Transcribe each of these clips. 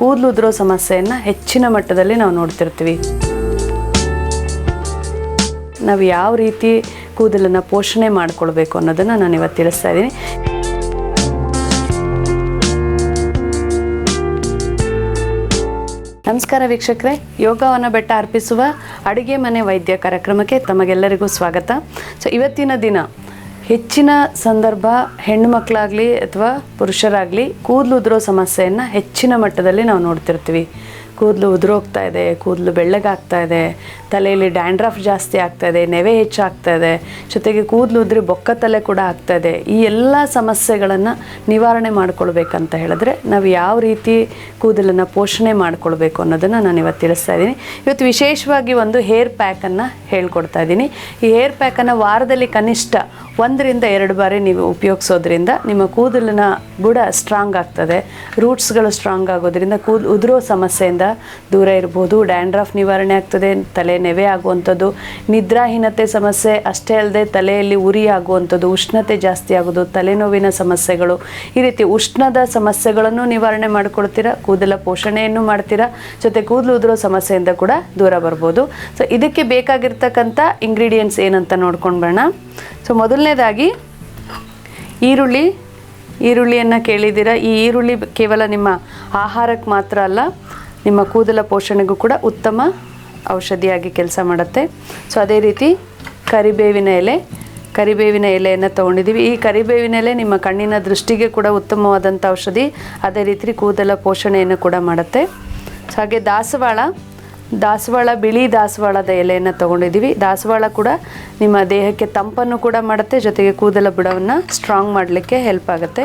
ಕೂದಲು ಉದುರೋ ಸಮಸ್ಯೆಯನ್ನು ಹೆಚ್ಚಿನ ಮಟ್ಟದಲ್ಲಿ ನಾವು ನೋಡ್ತಿರ್ತೀವಿ. ನಾವು ಯಾವ ರೀತಿ ಕೂದಲನ್ನು ಪೋಷಣೆ ಮಾಡಿಕೊಳ್ಬೇಕು ಅನ್ನೋದನ್ನು ನಾನು ಇವತ್ತು ತಿಳಿಸ್ತಾ ಇದ್ದೀನಿ. ನಮಸ್ಕಾರ ವೀಕ್ಷಕರೇ ಯೋಗವನ್ನು ಬೆಟ್ಟ ಅರ್ಪಿಸುವ ಅಡುಗೆ ಮನೆ ವೈದ್ಯ ಕಾರ್ಯಕ್ರಮಕ್ಕೆ ತಮಗೆಲ್ಲರಿಗೂ ಸ್ವಾಗತ. ಸೊ ಇವತ್ತಿನ ದಿನ ಹೆಚ್ಚಿನ ಸಂದರ್ಭ ಹೆಣ್ಣು ಮಕ್ಕಳಾಗಲಿ ಅಥವಾ ಪುರುಷರಾಗಲಿ ಕೂದಲು ಉದುರೋ ಸಮಸ್ಯೆಯನ್ನು ಹೆಚ್ಚಿನ ಮಟ್ಟದಲ್ಲಿ ನಾವು ನೋಡ್ತಿರ್ತೀವಿ. ಕೂದಲು ಉದುರೋಗ್ತಾ ಇದೆ, ಕೂದಲು ಬೆಳ್ಳಗಾಗ್ತಾ ಇದೆ, ತಲೆಯಲ್ಲಿ ಡ್ಯಾಂಡ್ರಫ್ ಜಾಸ್ತಿ ಆಗ್ತಾ ಇದೆ, ನೆವೆ ಹೆಚ್ಚಾಗ್ತಾ ಇದೆ, ಜೊತೆಗೆ ಕೂದಲು ಉದ್ರಿ ಬೊಕ್ಕ ತಲೆ ಕೂಡ ಆಗ್ತಾ ಇದೆ. ಈ ಎಲ್ಲ ಸಮಸ್ಯೆಗಳನ್ನು ನಿವಾರಣೆ ಮಾಡ್ಕೊಳ್ಬೇಕಂತ ಹೇಳಿದ್ರೆ ನಾವು ಯಾವ ರೀತಿ ಕೂದಲನ್ನು ಪೋಷಣೆ ಮಾಡ್ಕೊಳ್ಬೇಕು ಅನ್ನೋದನ್ನು ನಾನು ಇವತ್ತು ತಿಳಿಸ್ತಾ ಇದ್ದೀನಿ. ಇವತ್ತು ವಿಶೇಷವಾಗಿ ಒಂದು ಹೇರ್ ಪ್ಯಾಕನ್ನು ಹೇಳ್ಕೊಡ್ತಾ ಇದ್ದೀನಿ. ಈ ಹೇರ್ ಪ್ಯಾಕನ್ನು ವಾರದಲ್ಲಿ ಕನಿಷ್ಠ ಒಂದರಿಂದ ಎರಡು ಬಾರಿ ನೀವು ಉಪಯೋಗಿಸೋದ್ರಿಂದ ನಿಮ್ಮ ಕೂದಲಿನ ಬುಡ ಸ್ಟ್ರಾಂಗ್ ಆಗ್ತದೆ ರೂಟ್ಸ್ಗಳು ಸ್ಟ್ರಾಂಗ್ ಆಗೋದ್ರಿಂದ ಕೂದಲು ಉದುರೋ ಸಮಸ್ಯೆಯಿಂದ ದೂರ ಇರ್ಬೋದು, ಡ್ಯಾಂಡ್ರಫ್ ನಿವಾರಣೆ ಆಗ್ತದೆ, ತಲೆ ನೆವೆ ಆಗುವಂಥದ್ದು. ನಿದ್ರಾಹೀನತೆ ಸಮಸ್ಯೆ ಅಷ್ಟೇ ಅಲ್ಲದೆ ತಲೆಯಲ್ಲಿ ಉರಿ ಆಗುವಂಥದ್ದು, ಉಷ್ಣತೆ ಜಾಸ್ತಿ ಆಗೋದು, ತಲೆನೋವಿನ ಸಮಸ್ಯೆಗಳು. ಈ ರೀತಿ ಉಷ್ಣದ ಸಮಸ್ಯೆಗಳನ್ನು ನಿವಾರಣೆ ಮಾಡಿಕೊಳ್ತೀರಾ, ಕೂದಲ ಪೋಷಣೆಯನ್ನು ಮಾಡ್ತೀರಾ, ಜೊತೆ ಕೂದಲು ಉದುರೋ ಸಮಸ್ಯೆಯಿಂದ ಕೂಡ ದೂರ ಬರ್ಬೋದು. ಸೊ ಇದಕ್ಕೆ ಬೇಕಾಗಿರ್ತಕ್ಕಂಥ ಇಂಗ್ರೀಡಿಯೆಂಟ್ಸ್ ಏನಂತ ನೋಡ್ಕೊಂಡು ಬರೋಣ. ಸೊ ಮೊದಲನೇದಾಗಿ ಈರುಳ್ಳಿ. ಈರುಳ್ಳಿಯನ್ನು ಕೇಳಿದ್ದೀರಾ? ಈ ಈರುಳ್ಳಿ ಕೇವಲ ನಿಮ್ಮ ಆಹಾರಕ್ಕೆ ಮಾತ್ರ ಅಲ್ಲ ನಿಮ್ಮ ಕೂದಲ ಪೋಷಣೆಗೂ ಕೂಡ ಉತ್ತಮ ಔಷಧಿಯಾಗಿ ಕೆಲಸ ಮಾಡುತ್ತೆ. ಸೊ ಅದೇ ರೀತಿ ಕರಿಬೇವಿನ ಎಲೆ, ಕರಿಬೇವಿನ ಎಲೆಯನ್ನು ತೊಗೊಂಡಿದ್ದೀವಿ. ಈ ಕರಿಬೇವಿನ ಎಲೆ ನಿಮ್ಮ ಕಣ್ಣಿನ ದೃಷ್ಟಿಗೆ ಕೂಡ ಉತ್ತಮವಾದಂಥ ಔಷಧಿ. ಅದೇ ರೀತಿ ಕೂದಲ ಪೋಷಣೆಯನ್ನು ಕೂಡ ಮಾಡುತ್ತೆ. ಸೊ ಹಾಗೆ ದಾಸವಾಳ ದಾಸವಾಳ, ಬಿಳಿ ದಾಸವಾಳದ ಎಲೆಯನ್ನು ತೊಗೊಂಡಿದ್ದೀವಿ. ದಾಸವಾಳ ಕೂಡ ನಿಮ್ಮ ದೇಹಕ್ಕೆ ತಂಪನ್ನು ಕೂಡ ಮಾಡುತ್ತೆ, ಜೊತೆಗೆ ಕೂದಲ ಬುಡವನ್ನು ಸ್ಟ್ರಾಂಗ್ ಮಾಡಲಿಕ್ಕೆ ಹೆಲ್ಪ್ ಆಗುತ್ತೆ.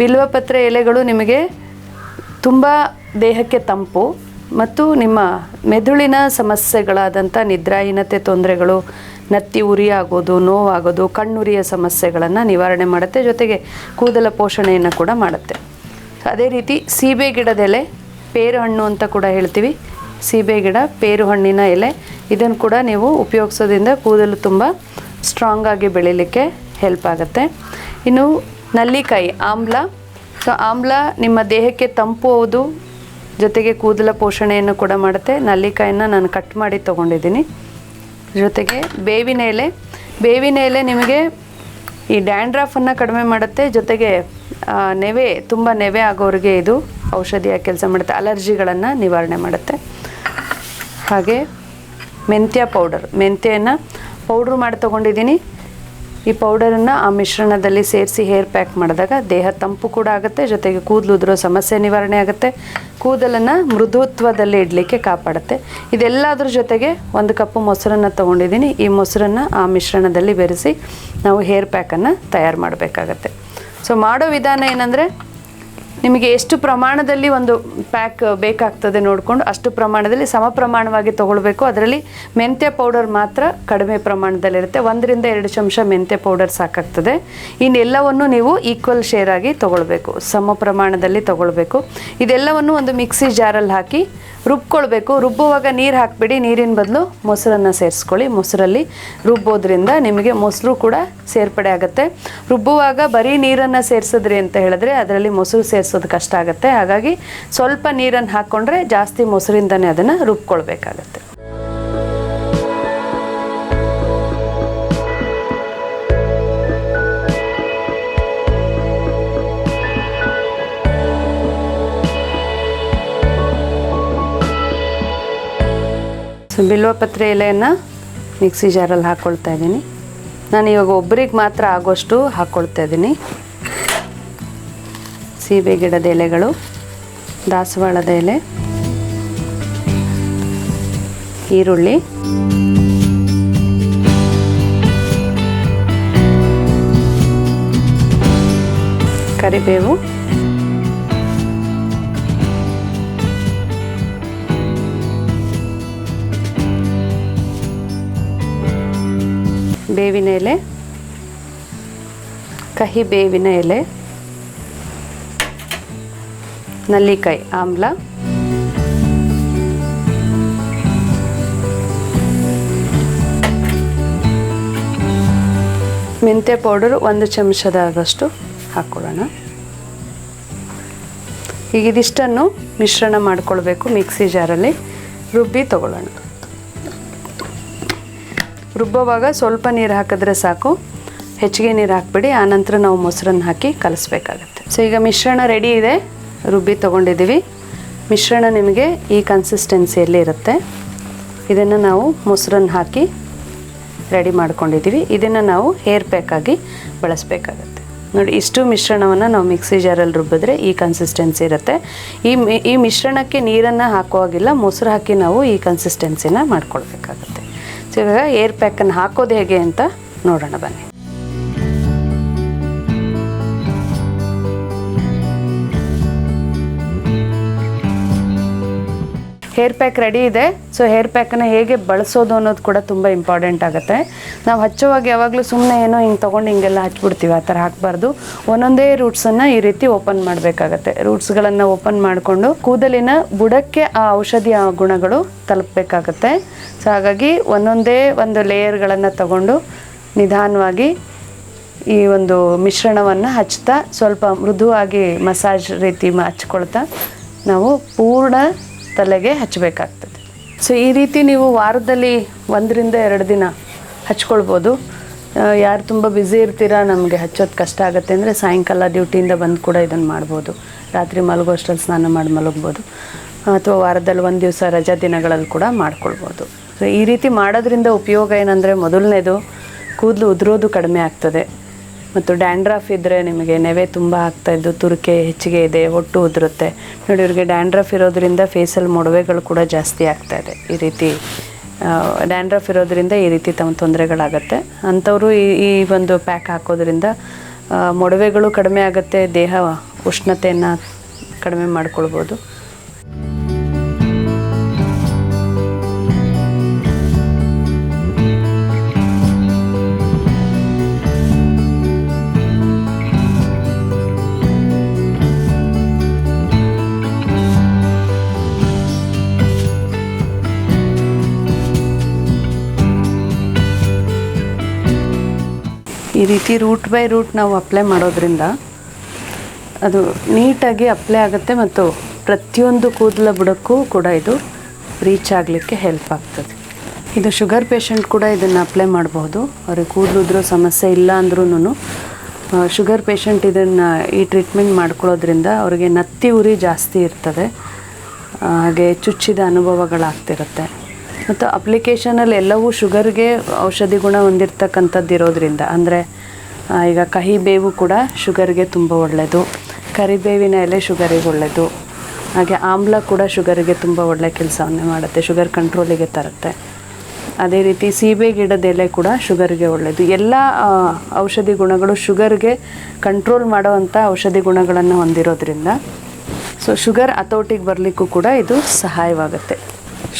ಬಿಲ್ವಪತ್ರೆ ಎಲೆಗಳು ನಿಮಗೆ ತುಂಬ ದೇಹಕ್ಕೆ ತಂಪು ಮತ್ತು ನಿಮ್ಮ ಮೆದುಳಿನ ಸಮಸ್ಯೆಗಳಾದಂಥ ನಿದ್ರಾಹೀನತೆ ತೊಂದರೆಗಳು, ನತ್ತಿ ಉರಿ ಆಗೋದು ನೋವಾಗೋದು, ಕಣ್ಣುರಿಯ ಸಮಸ್ಯೆಗಳನ್ನು ನಿವಾರಣೆ ಮಾಡುತ್ತೆ, ಜೊತೆಗೆ ಕೂದಲ ಪೋಷಣೆಯನ್ನು ಕೂಡ ಮಾಡುತ್ತೆ. ಅದೇ ರೀತಿ ಸೀಬೆ ಗಿಡದ ಎಲೆ, ಪೇರು ಹಣ್ಣು ಅಂತ ಕೂಡ ಹೇಳ್ತೀವಿ. ಸೀಬೆ ಗಿಡ, ಪೇರು ಹಣ್ಣಿನ ಎಲೆ, ಇದನ್ನು ಕೂಡ ನೀವು ಉಪಯೋಗಿಸೋದ್ರಿಂದ ಕೂದಲು ತುಂಬ ಸ್ಟ್ರಾಂಗಾಗಿ ಬೆಳೀಲಿಕ್ಕೆ ಹೆಲ್ಪ್ ಆಗುತ್ತೆ. ಇನ್ನು ನಲ್ಲಿಕಾಯಿ, ಆಮ್ಲ ಸೊ ಆಮ್ಲ ನಿಮ್ಮ ದೇಹಕ್ಕೆ ತಂಪು ಹೌದು ಜೊತೆಗೆ ಕೂದಲ ಪೋಷಣೆಯನ್ನು ಕೂಡ ಮಾಡುತ್ತೆ. ನಲ್ಲಿಕಾಯಿನ ನಾನು ಕಟ್ ಮಾಡಿ ತೊಗೊಂಡಿದ್ದೀನಿ. ಜೊತೆಗೆ ಬೇವಿನ ಎಲೆ. ಬೇವಿನ ಎಲೆ ನಿಮಗೆ ಈ ಡ್ಯಾಂಡ್ರಫನ್ನು ಕಡಿಮೆ ಮಾಡುತ್ತೆ. ಜೊತೆಗೆ ನೆವೆ, ತುಂಬ ನೆವೆ ಆಗೋರಿಗೆ ಇದು ಔಷಧಿಯ ಕೆಲಸ ಮಾಡುತ್ತೆ. ಅಲರ್ಜಿಗಳನ್ನು ನಿವಾರಣೆ ಮಾಡುತ್ತೆ. ಹಾಗೆ ಮೆಂತ್ಯ ಪೌಡರ್ ಮೆಂತ್ಯನ ಪೌಡ್ರ್ ಮಾಡಿ ತೊಗೊಂಡಿದ್ದೀನಿ. ಈ ಪೌಡರನ್ನು ಆ ಮಿಶ್ರಣದಲ್ಲಿ ಸೇರಿಸಿ ಹೇರ್ ಪ್ಯಾಕ್ ಮಾಡಿದಾಗ ದೇಹ ತಂಪು ಕೂಡ ಆಗುತ್ತೆ, ಜೊತೆಗೆ ಕೂದಲು ಉದುರೋ ಸಮಸ್ಯೆ ನಿವಾರಣೆ ಆಗುತ್ತೆ. ಕೂದಲನ್ನು ಮೃದುತ್ವದಲ್ಲಿ ಇಡಲಿಕ್ಕೆ ಕಾಪಾಡುತ್ತೆ. ಇದೆಲ್ಲದರ ಜೊತೆಗೆ ಒಂದು ಕಪ್ಪು ಮೊಸರನ್ನು ತೊಗೊಂಡಿದ್ದೀನಿ. ಈ ಮೊಸರನ್ನು ಆ ಮಿಶ್ರಣದಲ್ಲಿ ಬೆರೆಸಿ ನಾವು ಹೇರ್ ಪ್ಯಾಕನ್ನು ತಯಾರು ಮಾಡಬೇಕಾಗತ್ತೆ. ಸೊ ಮಾಡೋ ವಿಧಾನ ಏನಂದರೆ ನಿಮಗೆ ಎಷ್ಟು ಪ್ರಮಾಣದಲ್ಲಿ ಒಂದು ಪ್ಯಾಕ್ ಬೇಕಾಗ್ತದೆ ನೋಡಿಕೊಂಡು ಅಷ್ಟು ಪ್ರಮಾಣದಲ್ಲಿ ಸಮ ಪ್ರಮಾಣವಾಗಿ ತೊಗೊಳ್ಬೇಕು. ಅದರಲ್ಲಿ ಮೆಂತ್ಯ ಪೌಡರ್ ಮಾತ್ರ ಕಡಿಮೆ ಪ್ರಮಾಣದಲ್ಲಿರುತ್ತೆ. ಒಂದರಿಂದ ಎರಡು ಚಮಚ ಮೆಂತ್ಯ ಪೌಡರ್ ಸಾಕಾಗ್ತದೆ. ಇನ್ನೆಲ್ಲವನ್ನು ನೀವು ಈಕ್ವಲ್ ಶೇರ್ ಆಗಿ ತೊಗೊಳ್ಬೇಕು. ಸಮ ಪ್ರಮಾಣದಲ್ಲಿ ತೊಗೊಳ್ಬೇಕು. ಇದೆಲ್ಲವನ್ನು ಒಂದು ಮಿಕ್ಸಿ ಜಾರಲ್ಲಿ ಹಾಕಿ ರುಬ್ಕೊಳ್ಬೇಕು. ರುಬ್ಬುವಾಗ ನೀರು ಹಾಕಿಬಿಡಿ. ನೀರಿನ ಬದಲು ಮೊಸರನ್ನು ಸೇರಿಸ್ಕೊಳ್ಳಿ. ಮೊಸರಲ್ಲಿ ರುಬ್ಬೋದ್ರಿಂದ ನಿಮಗೆ ಮೊಸರು ಕೂಡ ಸೇರ್ಪಡೆ ಆಗುತ್ತೆ. ರುಬ್ಬುವಾಗ ಬರೀ ನೀರನ್ನು ಸೇರಿಸಿದ್ರಿ ಅಂತ ಹೇಳಿದ್ರೆ ಅದರಲ್ಲಿ ಮೊಸರು ಸೇರಿಸೋದು ಕಷ್ಟ ಆಗುತ್ತೆ. ಹಾಗಾಗಿ ಸ್ವಲ್ಪ ನೀರನ್ನು ಹಾಕ್ಕೊಂಡ್ರೆ ಜಾಸ್ತಿ ಮೊಸರಿಂದನೇ ಅದನ್ನು ರುಬ್ಕೊಳ್ಬೇಕಾಗತ್ತೆ. ಬಿಲ್ವಪತ್ರೆ ಎಲೆಯನ್ನು ಮಿಕ್ಸಿ ಜಾರಲ್ಲಿ ಹಾಕ್ಕೊಳ್ತಾ ಇದ್ದೀನಿ. ನಾನು ಇವಾಗ ಒಬ್ರಿಗೆ ಮಾತ್ರ ಆಗೋಷ್ಟು ಹಾಕ್ಕೊಳ್ತಾ ಇದ್ದೀನಿ. ಸೀಬೆ ಗಿಡದ ಎಲೆಗಳು ದಾಸವಾಳದ ಎಲೆ ಈರುಳ್ಳಿ. ಕರಿಬೇವು. ಬೇವಿನ ಎಲೆ ಕಹಿ ಬೇವಿನ ಎಲೆ. ನಲ್ಲಿಕಾಯಿ ಆಮ್ಲ. ಮೆಂತ್ಯ ಪೌಡರ್ ಒಂದು ಚಮಚದಾದಷ್ಟು ಹಾಕ್ಕೊಳ್ಳೋಣ. ಈಗ ಇದಿಷ್ಟನ್ನು ಮಿಶ್ರಣ ಮಾಡ್ಕೊಳ್ಬೇಕು ಮಿಕ್ಸಿ ಜಾರಲ್ಲಿ. ರುಬ್ಬಿ ತಗೊಳ್ಳೋಣ. ರುಬ್ಬುವಾಗ ಸ್ವಲ್ಪ ನೀರು ಹಾಕಿದ್ರೆ ಸಾಕು. ಹೆಚ್ಚಿಗೆ ನೀರು ಹಾಕ್ಬಿಡಿ, ಆನಂತರ ನಾವು ಮೊಸರನ್ನು ಹಾಕಿ ಕಲಿಸ್ಬೇಕಾಗತ್ತೆ. ಸೊ ಈಗ ಮಿಶ್ರಣ ರೆಡಿ ಇದೆ. ರುಬ್ಬಿ ತೊಗೊಂಡಿದ್ದೀವಿ. ಮಿಶ್ರಣ ನಿಮಗೆ ಈ ಕನ್ಸಿಸ್ಟೆನ್ಸಿಯಲ್ಲಿ ಇರುತ್ತೆ. ಇದನ್ನು ನಾವು ಮೊಸರನ್ನು ಹಾಕಿ ರೆಡಿ ಮಾಡ್ಕೊಂಡಿದ್ದೀವಿ. ಇದನ್ನು ನಾವು ಹೇರ್ ಪ್ಯಾಕಾಗಿ ಬಳಸಬೇಕಾಗತ್ತೆ. ನೋಡಿ, ಇಷ್ಟು ಮಿಶ್ರಣವನ್ನು ನಾವು ಮಿಕ್ಸಿ ಜಾರಲ್ಲಿ ರುಬ್ಬಿದ್ರೆ ಈ ಕನ್ಸಿಸ್ಟೆನ್ಸಿ ಇರುತ್ತೆ. ಈ ಈ ಮಿಶ್ರಣಕ್ಕೆ ನೀರನ್ನು ಹಾಕುವಾಗಿಲ್ಲ, ಮೊಸರು ಹಾಕಿ ನಾವು ಈ ಕನ್ಸಿಸ್ಟೆನ್ಸಿನ ಮಾಡ್ಕೊಳ್ಬೇಕಾಗತ್ತೆ. ಸೊ ಇವಾಗ ಏರ್ ಪ್ಯಾಕನ್ನು ಹಾಕೋದು ಹೇಗೆ ಅಂತ ನೋಡೋಣ ಬನ್ನಿ. ಹೇರ್ ಪ್ಯಾಕ್ ರೆಡಿ ಇದೆ. ಸೊ ಹೇರ್ ಪ್ಯಾಕನ್ನು ಹೇಗೆ ಬಳಸೋದು ಅನ್ನೋದು ಕೂಡ ತುಂಬ ಇಂಪಾರ್ಟೆಂಟ್ ಆಗುತ್ತೆ. ನಾವು ಹಚ್ಚೋವಾಗ ಯಾವಾಗಲೂ ಸುಮ್ಮನೆ ಏನೋ ಹಿಂಗೆ ತೊಗೊಂಡು ಹಿಂಗೆಲ್ಲ ಹಚ್ಬಿಡ್ತೀವಿ, ಆ ಥರ ಹಾಕಬಾರ್ದು. ಒಂದೊಂದೇ ರೂಟ್ಸನ್ನು ಈ ರೀತಿ ಓಪನ್ ಮಾಡಬೇಕಾಗತ್ತೆ. ರೂಟ್ಸ್ಗಳನ್ನು ಓಪನ್ ಮಾಡಿಕೊಂಡು ಕೂದಲಿನ ಬುಡಕ್ಕೆ ಆ ಔಷಧಿಯ ಗುಣಗಳು ತಲುಪಬೇಕಾಗತ್ತೆ. ಸೊ ಹಾಗಾಗಿ ಒಂದೊಂದೇ ಒಂದು ಲೇಯರ್ಗಳನ್ನು ತಗೊಂಡು ನಿಧಾನವಾಗಿ ಈ ಒಂದು ಮಿಶ್ರಣವನ್ನು ಹಚ್ತಾ ಸ್ವಲ್ಪ ಮೃದುವಾಗಿ ಮಸಾಜ್ ರೀತಿ ಹಚ್ಕೊಳ್ತಾ ನಾವು ಪೂರ್ಣ ತಲೆಗೆ ಹಚ್ಚಬೇಕಾಗ್ತದೆ. ಸೊ ಈ ರೀತಿ ನೀವು ವಾರದಲ್ಲಿ ಒಂದರಿಂದ ಎರಡು ದಿನ ಹಚ್ಕೊಳ್ಬೋದು. ಯಾರು ತುಂಬ ಬ್ಯುಸಿ ಇರ್ತೀರಾ, ನಮಗೆ ಹಚ್ಚೋದು ಕಷ್ಟ ಆಗುತ್ತೆ ಅಂದರೆ ಸಾಯಂಕಾಲ ಡ್ಯೂಟಿಯಿಂದ ಬಂದು ಕೂಡ ಇದನ್ನು ಮಾಡ್ಬೋದು. ರಾತ್ರಿ ಮಲಗೋಷ್ಟರಲ್ಲಿ ಸ್ನಾನ ಮಾಡಿ ಮಲಗ್ಬೋದು. ಅಥವಾ ವಾರದಲ್ಲಿ ಒಂದು ದಿವಸ ರಜಾ ದಿನಗಳಲ್ಲಿ ಕೂಡ ಮಾಡ್ಕೊಳ್ಬೋದು. ಸೊ ಈ ರೀತಿ ಮಾಡೋದ್ರಿಂದ ಉಪಯೋಗ ಏನಂದರೆ ಮೊದಲನೇದು ಕೂದಲು ಉದುರೋದು ಕಡಿಮೆ ಆಗ್ತದೆ. ಮತ್ತು ಡ್ಯಾಂಡ್ರಫ್ ಇದ್ದರೆ ನಿಮಗೆ ನೆವೆ ತುಂಬ ಆಗ್ತಾ ಇದ್ದು ತುರಿಕೆ ಹೆಚ್ಚಿಗೆ ಇದೆ, ಹೊಟ್ಟು ಉದುರುತ್ತೆ. ನೋಡಿ, ಇವ್ರಿಗೆ ಡ್ಯಾಂಡ್ರಫ್ ಇರೋದ್ರಿಂದ ಫೇಸಲ್ಲಿ ಮೊಡವೆಗಳು ಕೂಡ ಜಾಸ್ತಿ ಆಗ್ತಾ ಇದೆ. ಈ ರೀತಿ ಡ್ಯಾಂಡ್ರಫ್ ಇರೋದ್ರಿಂದ ಈ ರೀತಿ ತಮ್ಮ ತೊಂದರೆಗಳಾಗತ್ತೆ. ಅಂಥವರು ಈ ಈ ಒಂದು ಪ್ಯಾಕ್ ಹಾಕೋದ್ರಿಂದ ಮೊಡವೆಗಳು ಕಡಿಮೆ ಆಗುತ್ತೆ, ದೇಹ ಉಷ್ಣತೆಯನ್ನು ಕಡಿಮೆ ಮಾಡ್ಕೊಳ್ಬೋದು. ಈ ರೀತಿ ರೂಟ್ ಬೈ ರೂಟ್ ನಾವು ಅಪ್ಲೈ ಮಾಡೋದ್ರಿಂದ ಅದು ನೀಟಾಗಿ ಅಪ್ಲೈ ಆಗುತ್ತೆ ಮತ್ತು ಪ್ರತಿಯೊಂದು ಕೂದಲ ಬುಡಕ್ಕೂ ಕೂಡ ಇದು ರೀಚ್ ಆಗಲಿಕ್ಕೆ ಹೆಲ್ಪ್ ಆಗ್ತದೆ. ಇದು ಶುಗರ್ ಪೇಷಂಟ್ ಕೂಡ ಇದನ್ನು ಅಪ್ಲೈ ಮಾಡಬಹುದು. ಅವ್ರಿಗೆ ಕೂದಲು ಉದುರೋ ಸಮಸ್ಯೆ ಇಲ್ಲ ಅಂದ್ರೂ ಶುಗರ್ ಪೇಷಂಟ್ ಇದನ್ನು ಈ ಟ್ರೀಟ್ಮೆಂಟ್ ಮಾಡ್ಕೊಳ್ಳೋದ್ರಿಂದ ಅವರಿಗೆ ನತ್ತಿ ಉರಿ ಜಾಸ್ತಿ ಇರ್ತದೆ. ಹಾಗೆ ಚುಚ್ಚಿದ ಅನುಭವಗಳಾಗ್ತಿರುತ್ತೆ. ಮತ್ತು ಅಪ್ಲಿಕೇಶನಲ್ಲಿ ಎಲ್ಲವೂ ಶುಗರ್ಗೆ ಔಷಧಿ ಗುಣ ಹೊಂದಿರ್ತಕ್ಕಂಥದ್ದು ಇರೋದ್ರಿಂದ ಅಂದರೆ ಈಗ ಕಹಿ ಬೇವು ಕೂಡ ಶುಗರ್ಗೆ ತುಂಬ ಒಳ್ಳೆಯದು ಕರಿಬೇವಿನ ಎಲೆ ಶುಗರಿಗೆ ಒಳ್ಳೆಯದು ಹಾಗೆ ಆಮ್ಲ ಕೂಡ ಶುಗರಿಗೆ ತುಂಬ ಒಳ್ಳೆ ಕೆಲಸವನ್ನೇ ಮಾಡುತ್ತೆ, ಶುಗರ್ ಕಂಟ್ರೋಲಿಗೆ ತರುತ್ತೆ. ಅದೇ ರೀತಿ ಸೀಬೆ ಗಿಡದ ಎಲೆ ಕೂಡ ಶುಗರ್ಗೆ ಒಳ್ಳೆಯದು ಎಲ್ಲ ಔಷಧಿ ಗುಣಗಳು ಶುಗರ್ಗೆ ಕಂಟ್ರೋಲ್ ಮಾಡುವಂಥ ಔಷಧಿ ಗುಣಗಳನ್ನು ಹೊಂದಿರೋದ್ರಿಂದ. ಸೊ, ಶುಗರ್ ಹತೋಟಿಗೆ ಬರಲಿಕ್ಕೂ ಕೂಡ ಇದು ಸಹಾಯವಾಗುತ್ತೆ.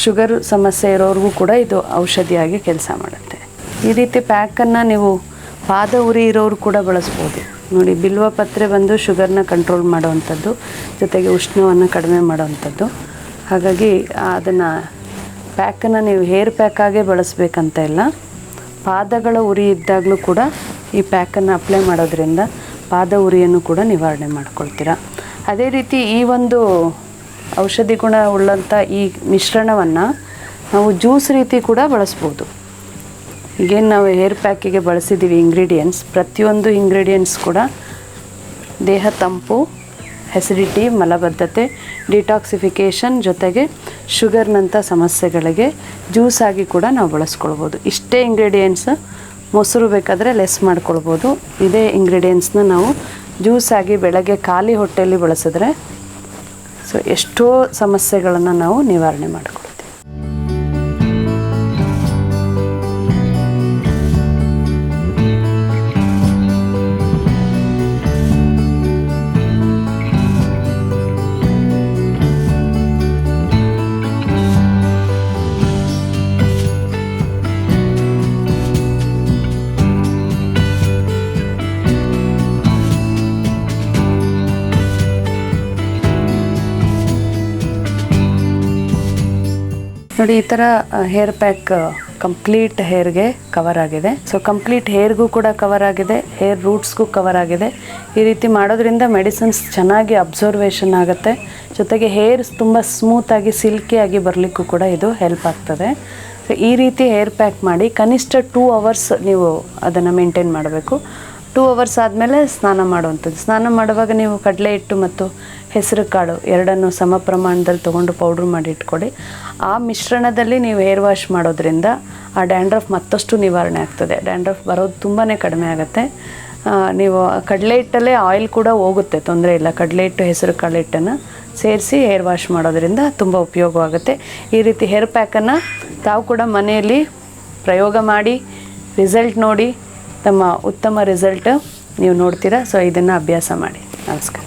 ಶುಗರ್ ಸಮಸ್ಯೆ ಇರೋರಿಗೂ ಕೂಡ ಇದು ಔಷಧಿಯಾಗಿ ಕೆಲಸ ಮಾಡುತ್ತೆ. ಈ ರೀತಿ ಪ್ಯಾಕನ್ನು ನೀವು ಪಾದ ಉರಿ ಇರೋರು ಕೂಡ ಬಳಸ್ಬೋದು. ನೋಡಿ, ಬಿಲ್ವ ಪತ್ರೆ ಬಂದು ಶುಗರ್ನ ಕಂಟ್ರೋಲ್ ಮಾಡುವಂಥದ್ದು, ಜೊತೆಗೆ ಉಷ್ಣವನ್ನು ಕಡಿಮೆ ಮಾಡುವಂಥದ್ದು. ಹಾಗಾಗಿ ಅದನ್ನು ಪ್ಯಾಕನ್ನು ನೀವು ಹೇರ್ ಪ್ಯಾಕಾಗೇ ಬಳಸಬೇಕಂತ ಇಲ್ಲ. ಪಾದಗಳ ಉರಿ ಇದ್ದಾಗಲೂ ಕೂಡ ಈ ಪ್ಯಾಕನ್ನು ಅಪ್ಲೈ ಮಾಡೋದ್ರಿಂದ ಪಾದ ಉರಿಯನ್ನು ಕೂಡ ನಿವಾರಣೆ ಮಾಡ್ಕೊಳ್ತೀರಾ. ಅದೇ ರೀತಿ ಈ ಒಂದು ಔಷಧಿ ಗುಣ ಉಳ್ಳಂಥ ಈ ಮಿಶ್ರಣವನ್ನು ನಾವು ಜ್ಯೂಸ್ ರೀತಿ ಕೂಡ ಬಳಸ್ಬೋದು. ಈಗೇನು ನಾವು ಹೇರ್ ಪ್ಯಾಕಿಗೆ ಬಳಸಿದ್ದೀವಿ ಇಂಗ್ರೀಡಿಯೆಂಟ್ಸ್ ಪ್ರತಿಯೊಂದು ಇಂಗ್ರೀಡಿಯೆಂಟ್ಸ್ ಕೂಡ ದೇಹ ತಂಪು ಹೆಸಿಡಿಟಿ ಮಲಬದ್ಧತೆ ಡಿಟಾಕ್ಸಿಫಿಕೇಷನ್ ಜೊತೆಗೆ ಶುಗರ್ನಂಥ ಸಮಸ್ಯೆಗಳಿಗೆ ಜ್ಯೂಸ್ ಆಗಿ ಕೂಡ ನಾವು ಬಳಸ್ಕೊಳ್ಬೋದು. ಇಷ್ಟೇ ಇಂಗ್ರೀಡಿಯೆಂಟ್ಸ್ ಮೊಸರು ಬೇಕಾದರೆ ಲೆಸ್ ಮಾಡ್ಕೊಳ್ಬೋದು. ಇದೇ ಇಂಗ್ರೀಡಿಯೆಂಟ್ಸ್ನ ನಾವು ಜ್ಯೂಸ್ ಆಗಿ ಬೆಳಗ್ಗೆ ಖಾಲಿ ಹೊಟ್ಟೆಯಲ್ಲಿ ಬಳಸಿದ್ರೆ ಸೊ ಎಷ್ಟೋ ಸಮಸ್ಯೆಗಳನ್ನು ನಾವು ನಿವಾರಣೆ ಮಾಡ್ಕೊಳ್ತೀವಿ. ನೋಡಿ, ಈ ಥರ ಹೇರ್ ಪ್ಯಾಕ್ ಕಂಪ್ಲೀಟ್ ಹೇರ್ಗೆ ಕವರ್ ಆಗಿದೆ. ಸೊ ಕಂಪ್ಲೀಟ್ ಹೇರ್ಗೂ ಕೂಡ ಕವರ್ ಆಗಿದೆ ಹೇರ್ ರೂಟ್ಸ್ಗೂ ಕವರ್ ಆಗಿದೆ. ಈ ರೀತಿ ಮಾಡೋದ್ರಿಂದ ಮೆಡಿಸಿನ್ಸ್ ಚೆನ್ನಾಗಿ ಅಬ್ಸರ್ವೇಷನ್ ಆಗುತ್ತೆ. ಜೊತೆಗೆ ಹೇರ್ ತುಂಬ ಸ್ಮೂತಾಗಿ ಸಿಲ್ಕಿಯಾಗಿ ಬರಲಿಕ್ಕೂ ಕೂಡ ಇದು ಹೆಲ್ಪ್ ಆಗ್ತದೆ. ಸೊ ಈ ರೀತಿ ಹೇರ್ ಪ್ಯಾಕ್ ಮಾಡಿ ಕನಿಷ್ಠ ಟೂ ಅವರ್ಸ್ ನೀವು ಅದನ್ನು ಮೇಂಟೈನ್ ಮಾಡಬೇಕು. ಟೂ ಅವರ್ಸ್ ಆದಮೇಲೆ ಸ್ನಾನ ಮಾಡುವಂಥದ್ದು. ಸ್ನಾನ ಮಾಡುವಾಗ ನೀವು ಕಡಲೆ ಹಿಟ್ಟು ಮತ್ತು ಹೆಸರು ಕಾಳು ಎರಡನ್ನು ಸಮ ಪ್ರಮಾಣದಲ್ಲಿ ತೊಗೊಂಡು ಪೌಡ್ರ್ ಮಾಡಿ ಇಟ್ಕೊಳ್ಳಿ. ಆ ಮಿಶ್ರಣದಲ್ಲಿ ನೀವು ಹೇರ್ ವಾಶ್ ಮಾಡೋದ್ರಿಂದ ಆ ಡ್ಯಾಂಡ್ರಫ್ ಮತ್ತಷ್ಟು ನಿವಾರಣೆ ಆಗ್ತದೆ. ಡ್ಯಾಂಡ್ರಫ್ ಬರೋದು ತುಂಬಾ ಕಡಿಮೆ ಆಗುತ್ತೆ. ನೀವು ಕಡಲೆ ಹಿಟ್ಟಲ್ಲೇ ಆಯಿಲ್ ಕೂಡ ಹೋಗುತ್ತೆ, ತೊಂದರೆ ಇಲ್ಲ. ಕಡಲೆ ಹಿಟ್ಟು, ಹೆಸರು ಕಾಳು ಹಿಟ್ಟನ್ನು ಸೇರಿಸಿ ಹೇರ್ ವಾಶ್ ಮಾಡೋದ್ರಿಂದ ತುಂಬ ಉಪಯೋಗವಾಗುತ್ತೆ ಈ ರೀತಿ ಹೇರ್ ಪ್ಯಾಕನ್ನು ತಾವು ಕೂಡ ಮನೆಯಲ್ಲಿ ಪ್ರಯೋಗ ಮಾಡಿ ರಿಸಲ್ಟ್ ನೋಡಿ ತಮ್ಮ ಉತ್ತಮ ರಿಸಲ್ಟ್ ನೀವು ನೋಡ್ತೀರಾ? ಸೊ ಇದನ್ನು ಅಭ್ಯಾಸ ಮಾಡಿ. ನಮಸ್ಕಾರ.